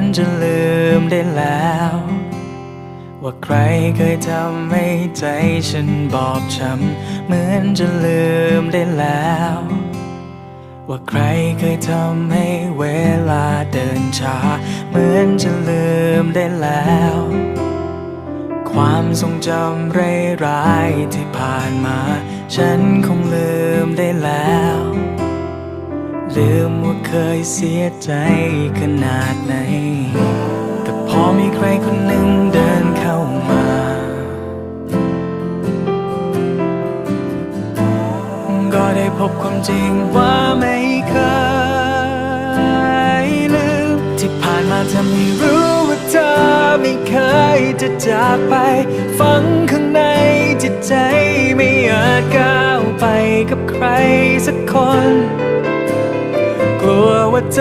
นจะลืมได้แล้ว ว่าใครเคยทำให้ใจฉันบอบช้ำเหมือนจะลืมได้แล้ว ว่าใครเคยทำให้เวลาเดินช้า เหมือนจะลืมได้แล้ว ความทรงจำร้ายๆที่ผ่านมา ฉันคงลืมได้แล้ว ลืมว่าเคยเสียใจขนาดไหน แต่พอมีใครคนหนึ่งเดินเข้ามา ก็ได้พบความจริงว่าไม่เคยลืม ที่ผ่านมาทำให้รู้ว่าเธอไม่เคยจะจากไป ฝังข้างในจิตใจไม่อาจก้าวไปกับใครสักคน ใจ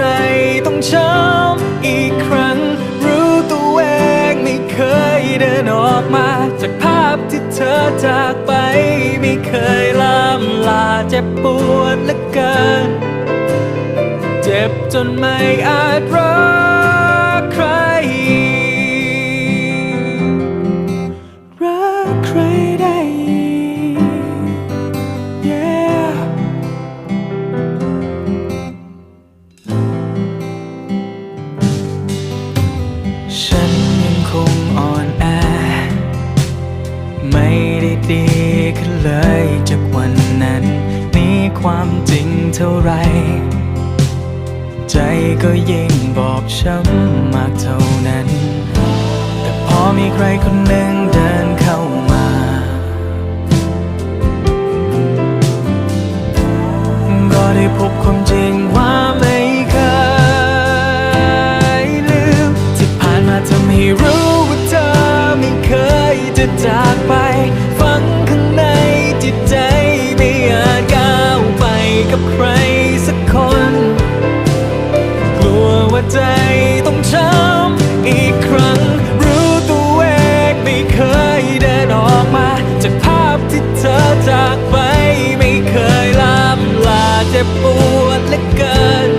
ต้องช้ำอีกครั้ง รู้ตัวเองไม่เคยเดินออกมา จากภาพที่เธอจากไป ไม่เคยล่ำลาเจ็บปวดเหลือเกิน เจ็บจนไม่อาจรัก ความจริงเท่าไร ใจก็ยิ่งบอบช้ำมากเท่านั้น แต่พอมีใครคนหนึ่งเดินเข้ามา ก็ได้พบความจริงว่าไม่เคยลืม ที่ผ่านมาทำให้รู้ว่าเธอไม่เคยจะจากไป ใจต้องช้ำอีกครั้ง รู้ตัวเองไม่เคยเดินออกมา จากภาพที่เธอจากไปไม่เคยลามลาเจ็บปวดเหลือเกิน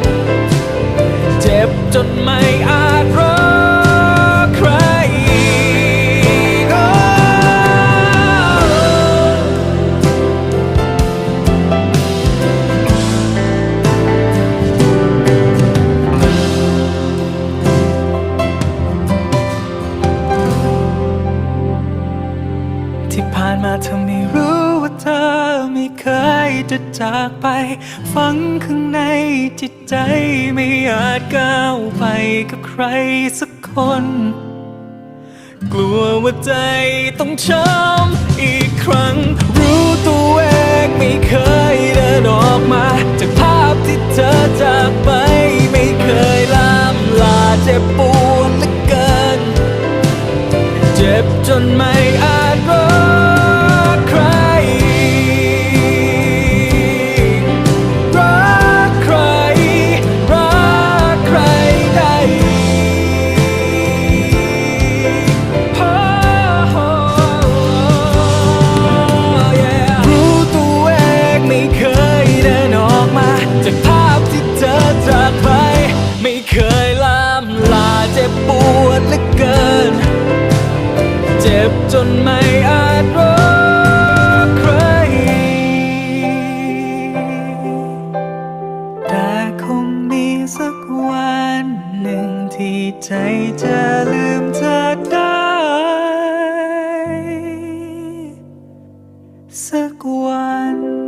เจ็บจนไม่อา ไม่เคยจะจากไป ฝังข้างในจิตใจไม่อาจก้าวไปกับใครสักคน กลัวว่าใจต้องช้ำอีกครั้ง รู้ตัวเองไม่เคยเดินออกมา จากภาพที่เธอจากไป ไม่เคยล้ำลาเจ็บปวดเหลือเกิน เจ็บจนไม่อา็บจนไม่อาจรักใคร แต่คงมีสักวันหนึ่งที่ใจจะลืมเธอได้ สักวัน